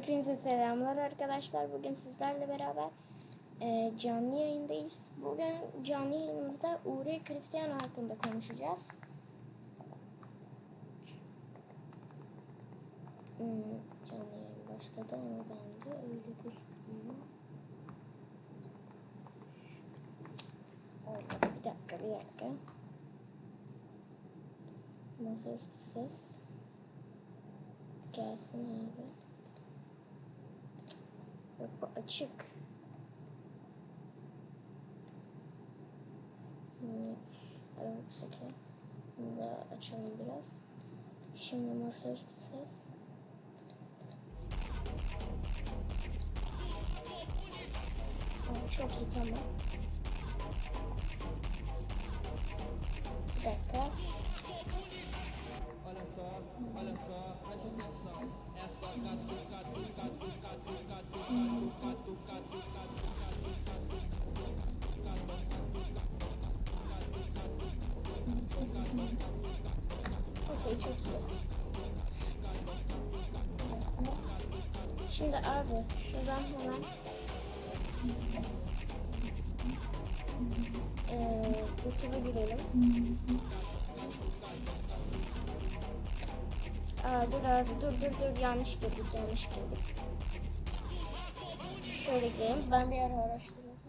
Hepinize selamlar arkadaşlar. Bugün sizlerle beraber e, canlı yayındayız. Bugün canlı yayınımızda Uri Cristiano hakkında konuşacağız. Hmm, canlı yayın başladı ama bende öyle gözükmüyor. Olmadı. Bir dakika, bir dakika. Masaüstü ses. Gelsin abi. тапочек. Нет, а, рюкзаки. Да, о чем не раз? Еще не массаж сейчас. А, чок, я тема. Так, Olha só, olha só, preste atenção. É só catuca, catuca, iyi. Şimdi abi şuradan hemen eee YouTube'a girelim. Aa, dur abi dur dur dur yanlış girdik yanlış girdik. Şöyle girelim ben bir ara araştırıyordum.